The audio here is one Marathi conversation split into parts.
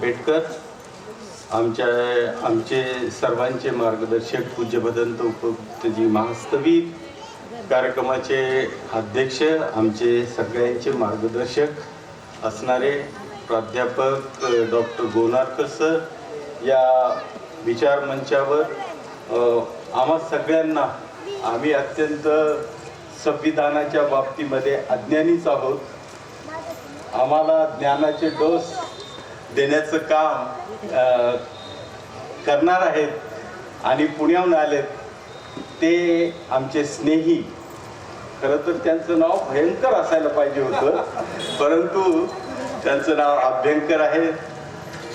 आंबेडकर आमच्या आमचे सर्वांचे मार्गदर्शक पूज्य भदंत उपयुक्तजी महास्तवीर कार्यक्रमाचे अध्यक्ष आमचे सगळ्यांचे मार्गदर्शक असणारे प्राध्यापक डॉक्टर गोनारकर सर या विचार मंचावर आम्हा सगळ्यांना आम्ही अत्यंत संविधानाच्या बाबतीमध्ये अज्ञानीच आहोत. आम्हाला ज्ञानाचे डोस देण्याचं काम करणार आहेत आणि पुण्याहून आलेत. ते आमचे स्नेही. खरं तर त्यांचं नाव भयंकर असायला पाहिजे होतं. परंतु त्यांचं नाव अभ्यंकर आहे.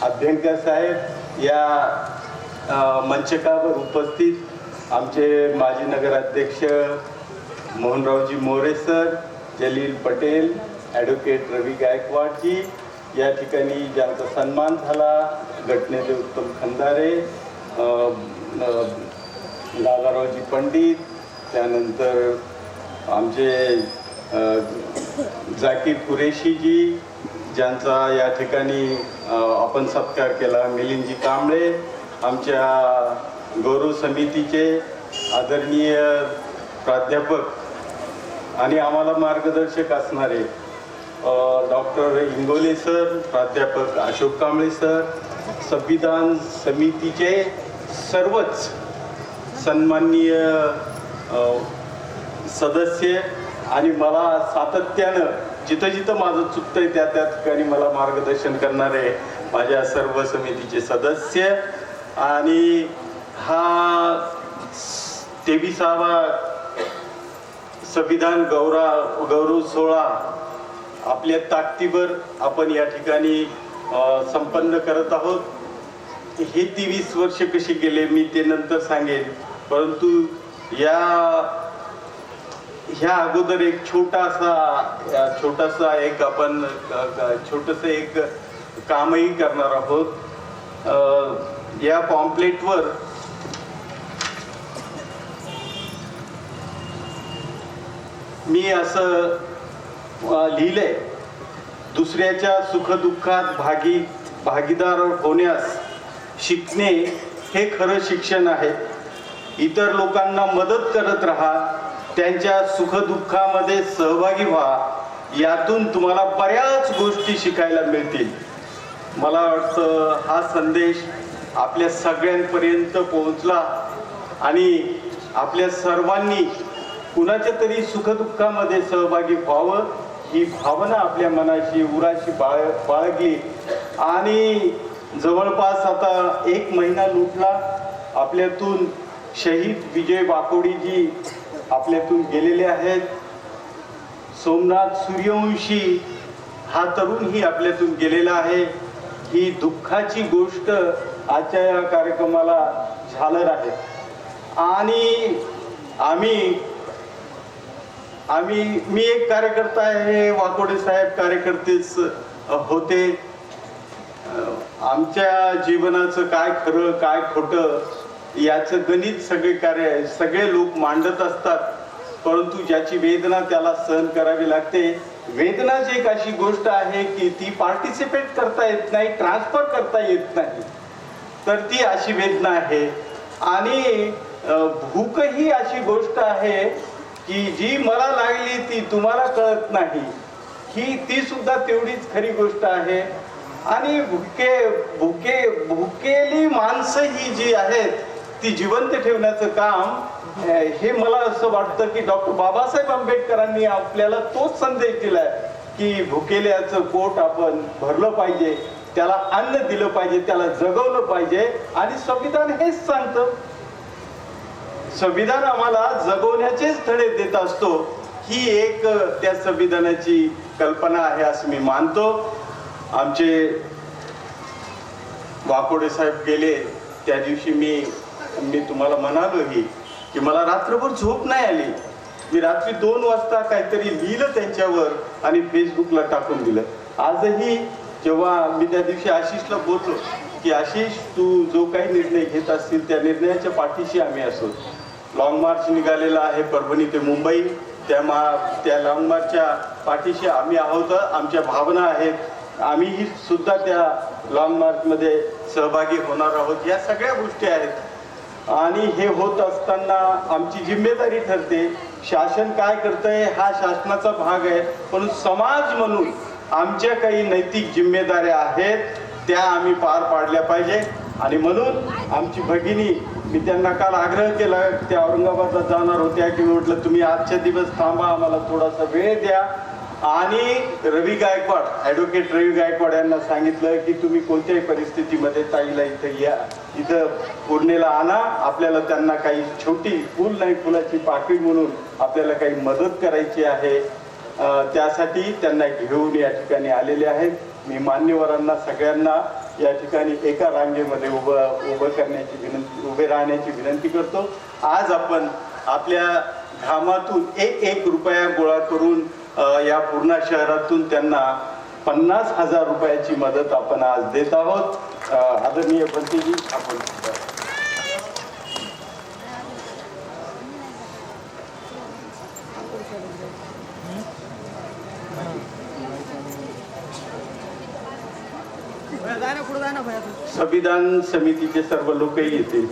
अभ्यंकर साहेब या मंचकावर उपस्थित आमचे माजी नगराध्यक्ष मोहनरावजी मोरे सर जलील पटेल ॲडव्होकेट रवी गायकवाडजी या ठिकाणी ज्यांचा सन्मान झाला घटनेचे उत्तम खंदारे लालारावजी पंडित त्यानंतर आमचे जाकीर कुरेशीजी ज्यांचा या ठिकाणी आपण सत्कार केला मिलिंदजी कांबळे आमच्या गौरव समितीचे आदरणीय प्राध्यापक आणि आम्हाला मार्गदर्शक असणारे डॉक्टर इंगोले सर प्राध्यापक अशोक कांबळे सर संविधान समितीचे सर्वच सन्माननीय सदस्य आणि मला सातत्यानं जिथं जिथं माझं चुकतं आहे त्या त्या ठिकाणी मला मार्गदर्शन करणारे माझ्या सर्व समितीचे सदस्य आणि हा तेविसावा संविधान गौरा गौरव सोहळा आपल्या ताकदीवर आपण या ठिकाणी संपन्न करत आहोत. हे तेवीस वर्ष कशी गेले मी ते नंतर सांगेन. परंतु या ह्या अगोदर एक छोटासा छोटासा एक आपण छोटस एक कामही करणार आहोत. या पॉम्पलेटवर मी असं लिहिले दुसऱ्याच्या सुखदुःखात भागी भागीदार होण्यास शिकणे हे खरं शिक्षण आहे. इतर लोकांना मदत करत राहा त्यांच्या सुखदुःखामध्ये सहभागी व्हा यातून तुम्हाला बऱ्याच गोष्टी शिकायला मिळतील. मला वाटतं हा संदेश आपल्या सगळ्यांपर्यंत पोहोचला आणि आपल्या सर्वांनी कुणाच्या तरी सुखदुःखामध्ये सहभागी व्हावं ही भावना आपल्या मनाशी उराशी बाळ बाळगली. आणि जवळपास आता एक महिना लुटला. आपल्यातून शहीद विजय वाकोडीजी आपल्यातून गेलेले आहेत. सोमनाथ सूर्यवंशी हा तरुणही आपल्यातून गेलेला आहे. ही दुःखाची गोष्ट आजच्या या कार्यक्रमाला झालर आहे आणि आम्ही आम्ही मी एक कार्यकर्ता आहे वाकोडे साहेब कार्यकर्तेच होते. आमच्या जीवनाचं काय खरं काय खोटं याचं गणित सगळे कार्य सगळे लोक मांडत असतात. परंतु ज्याची वेदना त्याला सहन करावी लागते. वेदनाच एक अशी गोष्ट आहे की ती पार्टिसिपेट करता येत नाही ट्रान्सफर करता येत नाही. तर ती अशी वेदना आहे. आणि भूक ही अशी गोष्ट आहे की जी मला लागली ती तुम्हाला कळत नाही ही ती सुद्धा तेवढीच खरी गोष्ट आहे. आणि भुके भुके भुकेली माणसं ही जी आहेत ती जिवंत ठेवण्याचं काम हे मला असं वाटतं की डॉक्टर बाबासाहेब आंबेडकरांनी आपल्याला तोच संदेश दिलाय की भुकेल्याचं पोट आपण भरलं पाहिजे त्याला अन्न दिलं पाहिजे त्याला जगवलं पाहिजे आणि संविधान हेच सांगतं. संविधान आम्हाला जगवण्याचेच धडे देत असतो. ही एक त्या संविधानाची कल्पना आहे असं मी मानतो. आमचे वाकोडे साहेब गेले त्या दिवशी मी मी तुम्हाला म्हणालोही की मला रात्रभर झोप नाही आली. मी रात्री दोन वाजता काहीतरी लिहिलं त्यांच्यावर आणि फेसबुकला टाकून दिलं. आजही जेव्हा मी त्या दिवशी आशिषला बोललो की आशिष तू जो काही निर्णय घेत असतील त्या निर्णयाच्या पाठीशी आम्ही असो. लाँग मार्च निघालेला आहे परभणी ते मुंबई. त्या मा त्या लाँग मार्चच्या पाठीशी आम्ही आहोत आमच्या भावना आहेत. आम्हीही सुद्धा त्या लाँग मार्चमध्ये सहभागी होणार आहोत. या सगळ्या गोष्टी आहेत. आणि हे होत असताना आमची जिम्मेदारी ठरते शासन काय करतंय हा शासनाचा भाग आहे. पण समाज म्हणून आमच्या काही नैतिक जिम्मेदाऱ्या आहेत त्या आम्ही पार पाडल्या पाहिजे. आणि म्हणून आमची भगिनी मी त्यांना काल आग्रह केला ते औरंगाबादला जाणार होत्या की म्हटलं तुम्ही आजच्या दिवस थांबा आम्हाला थोडासा वेळ द्या. आणि रवी गायकवाड ॲडव्होकेट रवी गायकवाड यांना सांगितलं की तुम्ही कोणत्याही परिस्थितीमध्ये ताईला इथं या इथं पूर्णेला आणा. आपल्याला त्यांना काही छोटी फुल नाही फुलाची पाकळी म्हणून आपल्याला काही मदत करायची आहे. त्यासाठी त्यांना घेऊन या ठिकाणी आलेले आहेत. मी मान्यवरांना सगळ्यांना या ठिकाणी एका रांगेमध्ये उभं उभं करण्याची विनंती उभे राहण्याची विनंती करतो. आज आपण आपल्या घामातून एक एक रुपया गोळा करून या पूर्ण शहरातून त्यांना पन्नास हजार रुपयाची मदत आपण आज देत आहोत. आदरणीय पंतजी आपण जाय ना पुढे जाय ना भैया तू संविधान समितीचे सर्व लोकही येतील.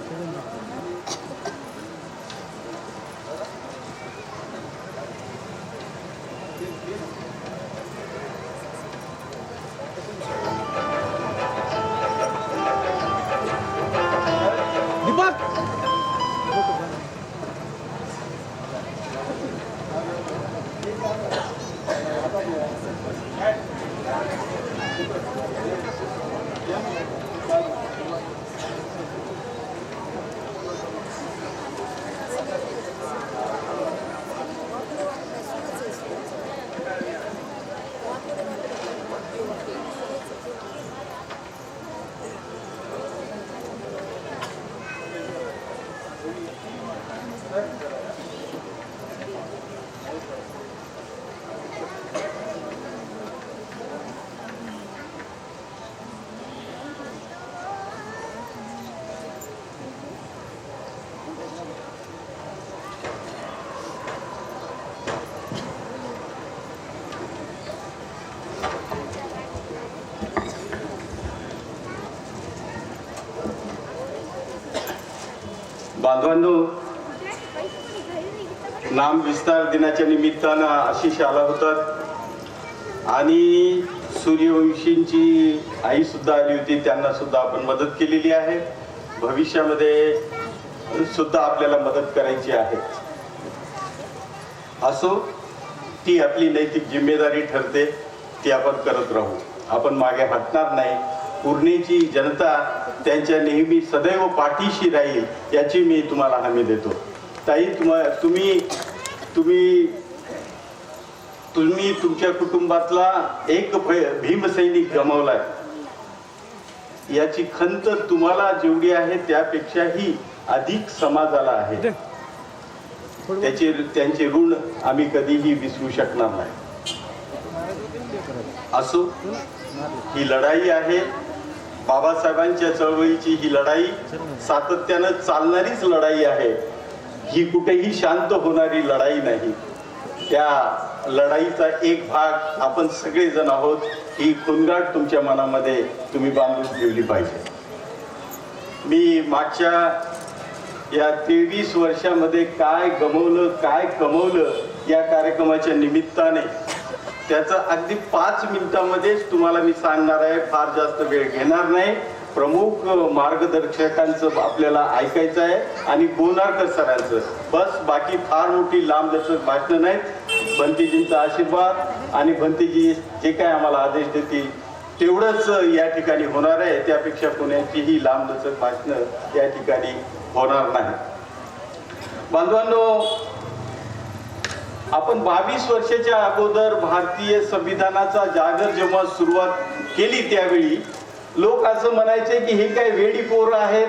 बांधवांनो नाम विस्तार दिनाच्या निमित्तानं आशिष आला होतात आणि सूर्यवंशींची आई सुद्धा आली होती त्यांना सुद्धा आपण मदत केलेली आहे. भविष्यामध्ये सुद्धा आपल्याला मदत करायची आहे. असो ती आपली नैतिक जिम्मेदारी ठरते ती आपण करत राहू. आपण मागे हटणार नाही. पूर्णेची जनता त्यांच्या नेहमी सदैव पाठीशी राहील याची मी तुम्हाला हमी देतो. ताई तुम्हा तुम्ही तुम्ही तुम्ही तुमच्या कुटुंबातला एक भीमसैनिक गमावलाय. याची खंत तुम्हाला जेवढी आहे त्यापेक्षाही अधिक समाजाला आहे. त्याचे त्यांचे ऋण आम्ही कधीही विसरू शकणार नाही. असो ही लढाई आहे बाबासाहेबांच्या चळवळीची ही लढाई सातत्यानं चालणारीच लढाई आहे. ही कुठेही शांत होणारी लढाई नाही. त्या लढाईचा एक भाग आपण सगळेजण आहोत ही खुनगाट तुमच्या मनामध्ये तुम्ही बांधून ठेवली पाहिजे. मी मागच्या या तेवीस वर्षामध्ये काय गमवलं काय कमवलं या कार्यक्रमाच्या निमित्ताने त्याचं अगदी पाच मिनिटामध्येच तुम्हाला मी सांगणार आहे फार जास्त वेळ घेणार नाही. प्रमुख मार्गदर्शकांचं आपल्याला ऐकायचं आहे आणि गोनारकर सरांचं. बस बाकी फार मोठी लांब भाषणं नाहीत. भंतीजींचा आशीर्वाद आणि भंतीजी जे काय आम्हाला आदेश देतील तेवढंच या ठिकाणी होणार आहे. त्यापेक्षा कोणाचीही लांब भाषणं या ठिकाणी होणार नाही. बांधवांनो आपण बावीस वर्षाच्या अगोदर भारतीय संविधानाचा जागर जेव्हा सुरुवात केली त्यावेळी लोक असं म्हणायचे की हे काय वेडी पोरं आहेत?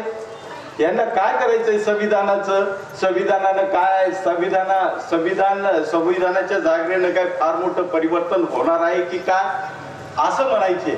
यांना काय करायचंय संविधानाचं? संविधानानं काय संविधाना संविधान संविधानाच्या जागरेनं काय फार मोठं परिवर्तन होणार आहे की काय असं म्हणायचे.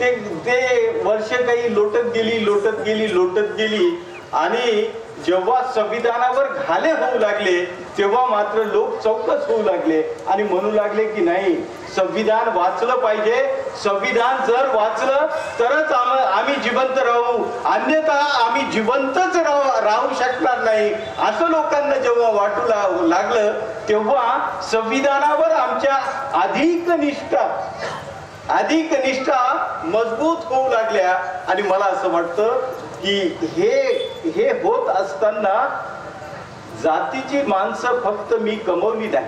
ते ते वर्ष काही लोटत गेली लोटत गेली लोटत गेली आणि जेव्हा संविधानावर घाले होऊ लागले तेव्हा मात्र लोक चौकस होऊ लागले आणि म्हणू लागले की नाही संविधान वाचलं पाहिजे. संविधान जर वाचलं तरच आम- आम्ही जिवंत राहू. अन्यथा आम्ही जिवंतच राहू राहू शकणार नाही. असं लोकांना जेव्हा वाटू ला- लागलं तेव्हा संविधानावर आमच्या अधिक निष्ठा अधिक निष्ठा मजबूत होऊ लागल्या. आणि मला असं वाटतं की हे हे होत असताना जातीची माणसं फक्त मी कमवली नाही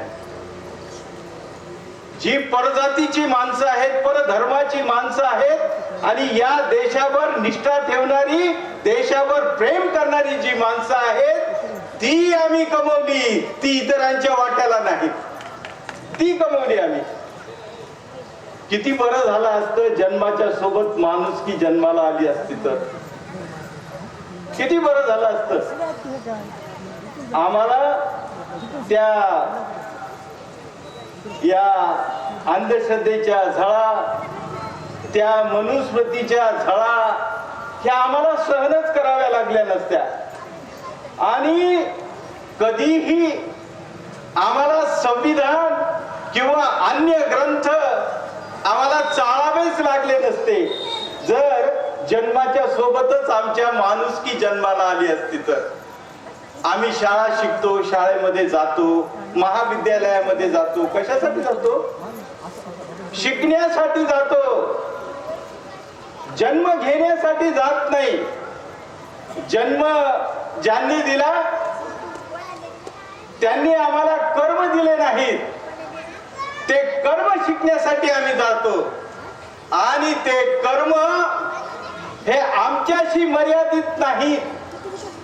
जी परजातीची माणसं आहेत परधर्माची माणसं आहेत आणि या देशावर निष्ठा ठेवणारी देशावर प्रेम करणारी जी माणसं आहेत ती आम्ही कमवली ती इतरांच्या वाट्याला नाही. ती कमवली आम्ही. किती बरं झालं असतं जन्माच्या सोबत माणूस की जन्माला आली असती तर. किती बरं झालं असतं? आम्हाला त्या या अंधश्रद्धेच्या झळा त्या मनुस्मृतीच्या झळा ह्या आम्हाला सहनच कराव्या लागल्या नसत्या. आणि कधीही आम्हाला संविधान किंवा अन्य ग्रंथ आम्हाला चाळावेच लागले नसते. जर जन्माच्या सोबतच आमच्या माणुसकी जन्माला आली असती तर. आम्ही शाळा शिकतो शाळेमध्ये जातो महाविद्यालयामध्ये जातो. कशासाठी जातो? शिकण्यासाठी जातो. जन्म घेण्यासाठी जात नाही. जन्म ज्यांनी दिला त्यांनी आम्हाला कर्म दिले नाहीत. ते कर्म शिकण्यासाठी आम्ही जातो. आणि ते कर्म हे आमच्याशी मर्यादित नाही.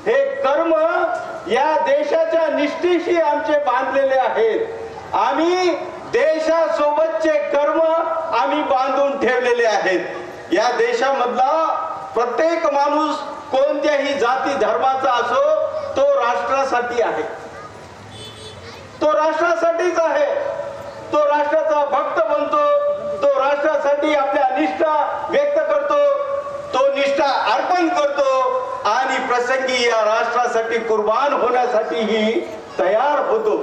हे कर्म या देशाच्या निष्ठेशी आमचे बांधलेले आहेत. आम्ही देशासोबतचे कर्म आम्ही बांधून ठेवलेले आहेत. या देशामधला प्रत्येक माणूस कोणत्याही जाती धर्माचा असो तो राष्ट्रासाठी आहे. तो राष्ट्रासाठीच आहे. तो राष्ट्राचा भक्त बनतो. तो राष्ट्रासाठी आपल्या निष्ठा व्यक्त करतो तो निष्ठा अर्पण करतो आणि प्रसंगी या राष्ट्रासाठी कुर्बान होण्यासाठीही तयार होतो.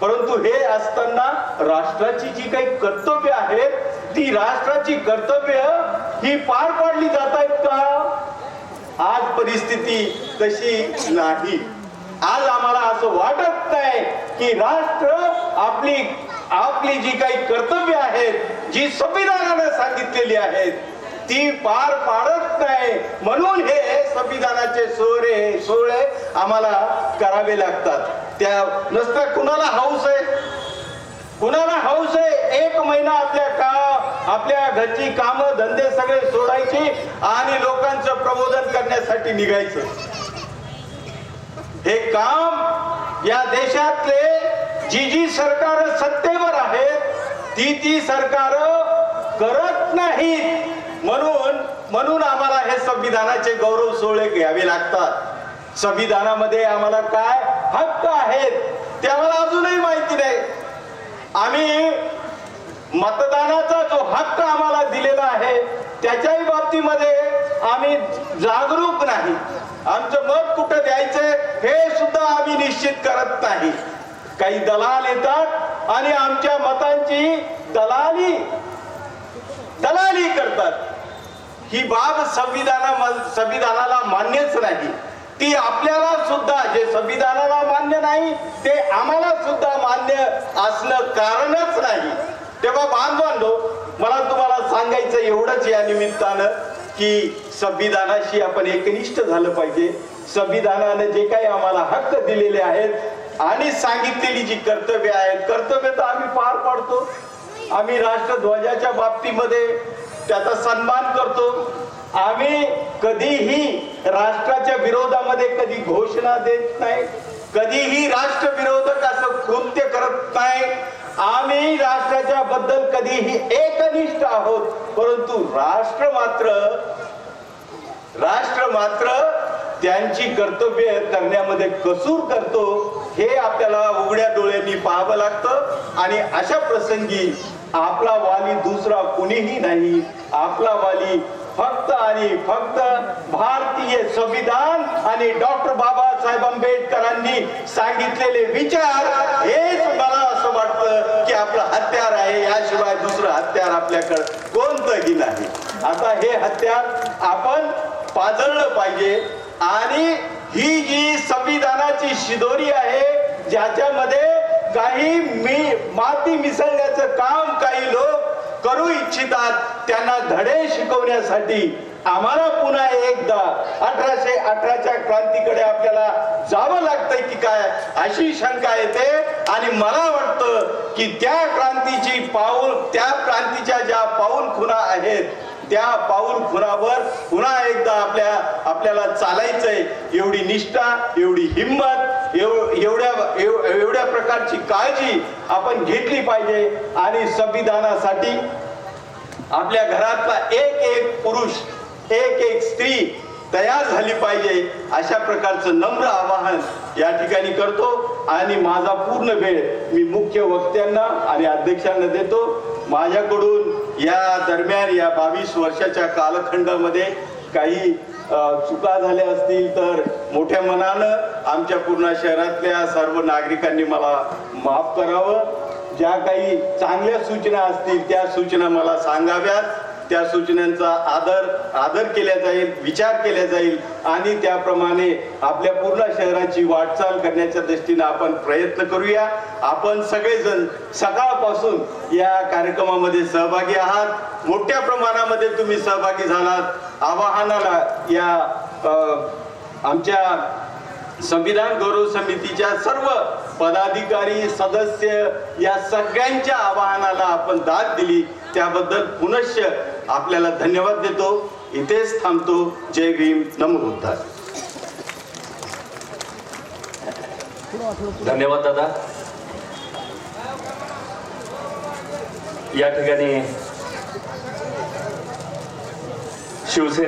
परंतु हे असताना राष्ट्राची जी काही कर्तव्य आहेत ती राष्ट्राची कर्तव्य ही पार पाडली जात आहेत का? आज परिस्थिती तशी नाही. आज आम्हाला असं वाटत नाही की राष्ट्र आपली आपली जी काही कर्तव्य आहेत जी संविधानाने सांगितलेली आहेत ती पार पाडत नाही. सोहरे सोहळे आम्हाला करावे लागतात. त्या नसतं कुणाला हौस आहे? कुणाला हौस आहे? एक महिना आपल्या का आपल्या घरची कामं धंदे सगळे सोडायचे आणि लोकांचं प्रबोधन करण्यासाठी निघायचं. हे काम या देशातले जी जी सरकार सत्तेवर आहेत ती ती सरकार करत नाहीत. म्हणून म्हणून आम्हाला हे संविधानाचे गौरव सोहळे घ्यावे लागतात. संविधानामध्ये आम्हाला काय हक्क आहेत ते आम्हाला अजूनही माहिती नाही. आम्ही मतदानाचा जो हक्क आम्हाला दिलेला आहे त्याच्याही बाबतीमध्ये आम्ही जागरूक नाही. आमचं मत कुठं द्यायचंय हे सुद्धा आम्ही निश्चित करत नाही. काही दलाल येतात आणि आमच्या मतांची दलाली दलाली करतात. ही बाब संविधाना संविधानाला मान्यच नाही. ती आपल्याला सुद्धा जे संविधानाला मान्य नाही ते आम्हाला सुद्धा मान्य असणं कारणच नाही. तेव्हा बांधवांनो मला तुम्हाला सांगायचं एवढंच या निमित्तानं की संविधानाशी आपण एकनिष्ठ झालं पाहिजे. संविधानानं जे काही आम्हाला हक्क दिलेले आहेत आणि सांगितलेली जी कर्तव्य आहेत कर्तव्य तर आम्ही पार पाडतो. आम्ही राष्ट्रध्वजाच्या बाबतीमध्ये त्याचा सन्मान करतो. आम्ही कधीही राष्ट्राच्या विरोधामध्ये कधी घोषणा देत नाही. कधीही राष्ट्रविरोधक असं कृत्य करत नाही. आम्ही राष्ट्राच्या बद्दल कधीही एकनिष्ठ आहोत. परंतु राष्ट्र मात्र राष्ट्र मात्र त्यांची कर्तव्य करण्यामध्ये कसूर करतो हे आपल्याला उघड्या डोळ्यांनी पाहावं लागतं. आणि अशा प्रसंगी आपला वाली दुसरा कुणीही नाही. आपला वाली फक्त आणि फक्त भारतीय संविधान आणि डॉक्टर बाबासाहेब आंबेडकरांनी सांगितलेले विचार हेच मला असं वाटतं की आपलं हत्यार आहे. याशिवाय दुसरं हत्यार आपल्याकडं कोणतंही नाही. आता हे हत्यार आपण पाजळलं पाहिजे आणि ही जी संविधानाची शिदोरी आहे ज्याच्यामध्ये काही मी माती मिसळण्याचं काम काही लोक करू इच्छितात त्यांना धडे शिकवण्यासाठी आम्हाला पुन्हा एकदा अठराशे अठराच्या क्रांतीकडे आपल्याला जावं लागतंय की काय अशी शंका येते. आणि मला वाटतं की त्या क्रांतीची पाऊल त्या क्रांतीच्या ज्या पाऊल खुणा आहेत त्या पाऊल खुणावर पुन्हा एकदा आपल्या आपल्याला चालायचंय. एवढी निष्ठा एवढी हिंमत एवढ्या एव- एवढ्या प्रकारची काळजी आपण घेतली पाहिजे आणि संविधानासाठी आपल्या घरातला एक एक पुरुष एक एक स्त्री तयार झाली पाहिजे अशा प्रकारचं नम्र आवाहन या ठिकाणी करतो आणि माझा पूर्ण वेळ मी मुख्य वक्त्यांना आणि अध्यक्षांना देतो. माझ्याकडून या दरम्यान या बावीस वर्षाच्या कालखंडामध्ये काही चुका झाल्या असतील तर मोठ्या मनानं आमच्या पूर्ण शहरातल्या सर्व नागरिकांनी मला माफ करावं. ज्या काही चांगल्या सूचना असतील त्या सूचना मला सांगाव्यात. त्या सूचनांचा आदर आदर केला जाईल विचार केला जाईल आणि त्याप्रमाणे आपल्या पूर्ण शहराची वाटचाल करण्याच्या दृष्टीने आपण प्रयत्न करूया. आपण सगळेजण सकाळपासून या कार्यक्रमामध्ये सहभागी आहात. मोठ्या प्रमाणामध्ये तुम्ही सहभागी झालात. आवाहनाला या आमच्या संविधान गौरव समितीच्या सर्व पदाधिकारी सदस्य या सगळ्यांच्या आवाहनाला आपण दाद दिली. त्याबद्दल पुनश्च आपल्याला धन्यवाद देतो. इथेच थांबतो. जय भीम. नम धन्यवाद दादा. या ठिकाणी शिवसेना